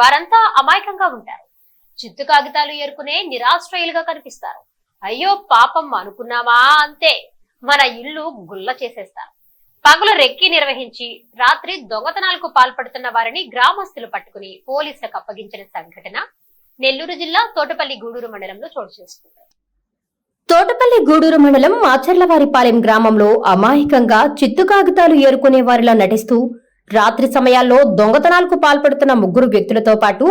వారంతా అమాయకంగా ఉంటారు. చిత్తు కాగితాలు ఏరుకునే నిరాశ్రయులుగా కనిపిస్తారు. అయ్యో పాపం అనుకున్నామా అంతే. మన ఇల్లు గుల్ల చేసేస్తారు. పగలు రెక్కి నిర్వహించి రాత్రి దొంగతనాలకు పాల్పడుతున్న వారిని గ్రామస్తులు పట్టుకుని పోలీసులకు అప్పగించిన సంఘటన నెల్లూరు జిల్లా తోటపల్లి గూడూరు మండలంలో చోటు చేసుకుంది. తోటపల్లి గూడూరు మండలం మాచర్లవారిపాలెం గ్రామంలో అమాయకంగా చిత్తు కాగితాలు ఏరుకునే వారిలా నటిస్తూ రాత్రి సమయాల్లో దొంగతనాలకు పాల్పడుతున్న ముగ్గురు వ్యక్తులతో పాటు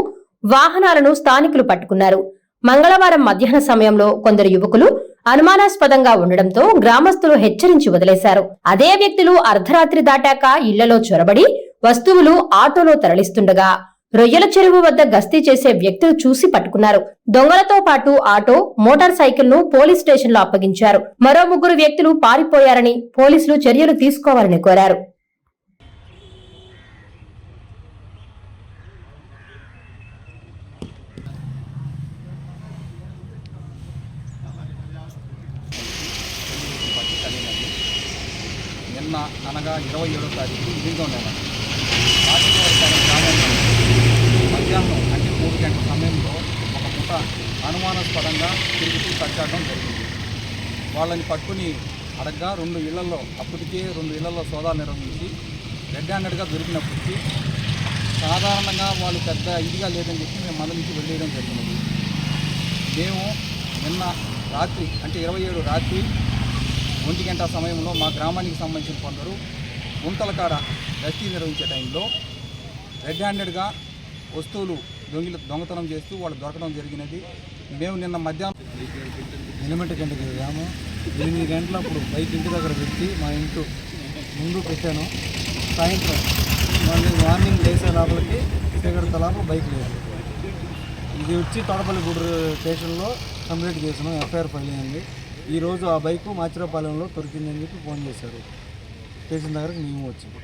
వాహనాలను స్థానికులు పట్టుకున్నారు. మంగళవారం మధ్యాహ్న సమయంలో కొందరు యువకులు అనుమానాస్పదంగా ఉండడంతో గ్రామస్తులు హెచ్చరించి వదిలేశారు. అదే వ్యక్తులు అర్ధరాత్రి దాటాక ఇళ్ళలో చొరబడి వస్తువులు ఆటోలో తరలిస్తుండగా రొయ్యల చెరువు వద్ద గస్తీ చేసే వ్యక్తులు చూసి పట్టుకున్నారు. దొంగలతో పాటు ఆటో మోటార్ సైకిల్ను పోలీస్ స్టేషన్లో అప్పగించారు. మరో ముగ్గురు వ్యక్తులు పారిపోయారని పోలీసులు చర్యలు తీసుకోవాలని కోరారు పట్టి కలిగినది నిన్న అనగా ఇరవై ఏడో తారీఖు ఇదిగా ఉండేది రాజకీయ గ్రామంలో మధ్యాహ్నం అంటే మూడు గంటల సమయంలో ఒక పుట అనుమానాస్పదంగా తిరుగుతూ తచ్చాడడం జరిగింది. వాళ్ళని పట్టుకుని అడగ్గా రెండు ఇళ్ళలో అప్పటికే రెండు ఇళ్ళలో సోదాలు నిర్వహించి రెడ్ హ్యాండెడ్గా దొరికినప్పటికీ సాధారణంగా వాళ్ళు పెద్ద ఇదిగా లేదని చెప్పి మేము మన నుంచి వెళ్ళేయడం జరిగినది మేము నిన్న రాత్రి అంటే ఇరవై ఏడు రాత్రి ఒంటి గంట సమయంలో మా గ్రామానికి సంబంధించిన కొందరు గుంతల కాడ గస్తీ నిర్వహించే టైంలో రెడ్ హ్యాండెడ్గా వస్తువులు దొంగిల దొంగతనం చేస్తూ వాళ్ళు దొరకడం జరిగినది. మేము నిన్న మధ్యాహ్నం ఎనిమిది గంటకి వెళ్ళాము. ఎనిమిది గంటలప్పుడు బైక్ ఇంటి దగ్గర పెట్టి మా ఇంటి ముందు పెట్టాను. సాయంత్రం మళ్ళీ మార్నింగ్ లేసే లోపలికి సిగరెట్ లోపల బైక్ లేదు. ఇది వచ్చి తోడపల్లిగూడూరు స్టేషన్లో కంప్లీట్ చేసాను. ఎఫ్ఐఆర్ ఫైల్ అయింది. ఈరోజు ఆ బైకు మాచిరాపాలెంలో దొరికిందని చెప్పి ఫోన్ చేశారు. స్టేషన్ దగ్గరకు మేము వచ్చాము